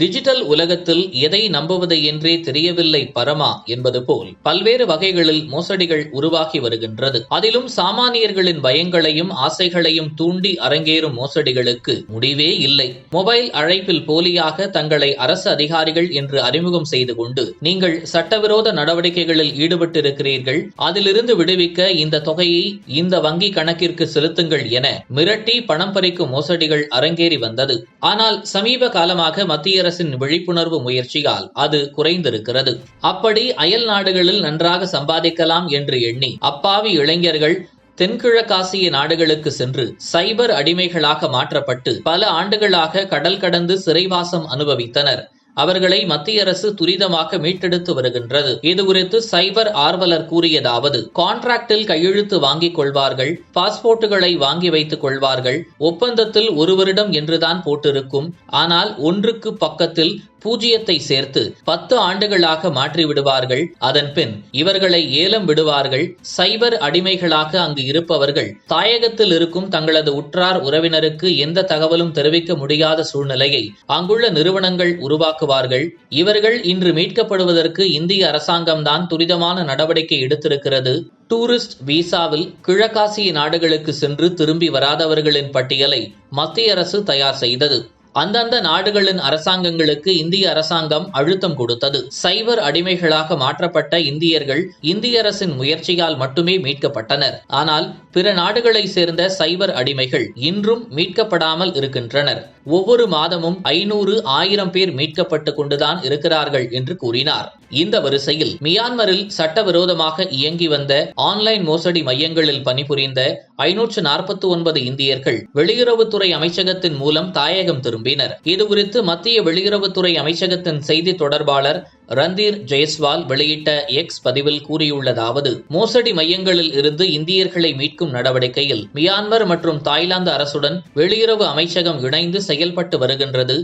Digital உலகத்தில் எதை நம்புவது என்றே தெரியவில்லை பரமா என்பது போல் பல்வேறு வகைகளில் மோசடிகள் உருவாகி வருகின்றது. அதிலும் சாமானியர்களின் பயங்களையும் ஆசைகளையும் தூண்டி அரங்கேறும் மோசடிகளுக்கு முடிவே இல்லை. மொபைல் அழைப்பில் போலியாக தங்களை அரசு அதிகாரிகள் என்று அறிமுகம் செய்து கொண்டு நீங்கள் சட்டவிரோத நடவடிக்கைகளில் ஈடுபட்டிருக்கிறீர்கள். அதிலிருந்து விடுவிக்க இந்த தொகையை இந்த வங்கி கணக்கிற்கு செலுத்துங்கள் என மிரட்டி பணம் பறிக்கும் மோசடிகள் அரங்கேறி வந்தது. ஆனால் சமீப காலமாக மத்திய அரசின் விழிப்புணர்வு முயற்சியால் அது குறைந்திருக்கிறது. அப்படி அயல் நாடுகளில் நன்றாக சம்பாதிக்கலாம் என்று எண்ணி அப்பாவி இளைஞர்கள் தென்கிழக்காசிய நாடுகளுக்கு சென்று சைபர் அடிமைகளாக மாற்றப்பட்டு பல ஆண்டுகளாக கடல் கடந்து சிறைவாசம் அனுபவித்தனர். அவர்களை மத்திய அரசு துரிதமாக மீட்டெடுத்து வருகின்றது. இது குறித்து சைபர் ஆர்வலர் கூறியதாவது கான்ட்ராக்டில் கையெழுத்து வாங்கிக் கொள்வார்கள் பாஸ்போர்ட்டுகளை வாங்கி வைத்துக் கொள்வார்கள் ஒப்பந்தத்தில் ஒரு வருடம் என்றுதான் போட்டிருக்கும். ஆனால் ஒன்றுக்கு பக்கத்தில் பூஜ்ஜியத்தை சேர்த்து பத்து ஆண்டுகளாக மாற்றி விடுவார்கள் அதன் பின் இவர்களை ஏலம் விடுவார்கள். சைபர் அடிமைகளாக அங்கு இருப்பவர்கள் தாயகத்தில் இருக்கும் தங்களது உற்றார் உறவினருக்கு எந்த தகவலும் தெரிவிக்க முடியாத சூழ்நிலையை அங்குள்ள நிறுவனங்கள் உருவாக்குவார்கள். இவர்கள் இன்று மீட்கப்படுவதற்கு இந்திய அரசாங்கம்தான் துரிதமான நடவடிக்கை எடுத்திருக்கிறது. டூரிஸ்ட் விசாவில் கிழக்காசிய நாடுகளுக்கு சென்று திரும்பி வராதவர்களின் பட்டியலை மத்திய அரசு தயார் செய்தது. அந்தந்த நாடுகளின் அரசாங்கங்களுக்கு இந்திய அரசாங்கம் அழுத்தம் கொடுத்தது. சைபர் அடிமைகளாக மாற்றப்பட்ட இந்தியர்கள் இந்திய அரசின் முயற்சியால் மட்டுமே மீட்கப்பட்டனர். ஆனால் பிற நாடுகளை சேர்ந்த சைபர் அடிமைகள் இன்றும் மீட்கப்படாமல் இருக்கின்றனர். ஒவ்வொரு மாதமும் ஐநூறு ஆயிரம் பேர் மீட்கப்பட்டு கொண்டுதான் இருக்கிறார்கள் என்று கூறினார். இந்த வரிசையில் மியான்மரில் சட்டவிரோதமாக இயங்கி வந்த ஆன்லைன் மோசடி மையங்களில் பணிபுரிந்த ஐநூற்று நாற்பத்தி ஒன்பது இந்தியர்கள் வெளியுறவுத்துறை அமைச்சகத்தின் மூலம் தாயகம் திரும்பினர். இதுகுறித்து மத்திய வெளியுறவுத்துறை அமைச்சகத்தின் செய்தி தொடர்பாளர் ரந்தீர் ஜெயஸ்வால் வெளியிட்ட எக்ஸ் பதிவில் கூறியுள்ளதாவது மோசடி மையங்களில் இருந்து இந்தியர்களை மீட்கும் நடவடிக்கையில் மியான்மர் மற்றும் தாய்லாந்து அரசுடன் வெளியுறவு அமைச்சகம் இணைந்து செயல்பட்டு வருகின்றது.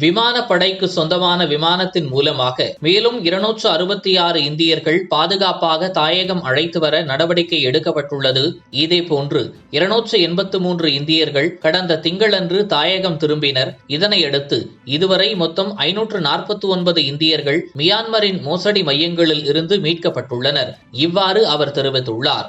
விமானப்படைக்கு சொந்தமான விமானத்தின் மூலமாக மேலும் இருநூற்று அறுபத்தி ஆறு இந்தியர்கள் பாதுகாப்பாக தாயகம் அழைத்து வர நடவடிக்கை எடுக்கப்பட்டுள்ளது. இதேபோன்று இருநூற்று எண்பத்து மூன்று இந்தியர்கள் கடந்த திங்களன்று தாயகம் திரும்பினர். இதனையடுத்து இதுவரை மொத்தம் ஐநூற்று நாற்பத்தி ஒன்பது இந்தியர்கள் மியான்மரின் மோசடி மையங்களில் இருந்து மீட்கப்பட்டுள்ளனர். இவ்வாறு அவர் தெரிவித்துள்ளார்.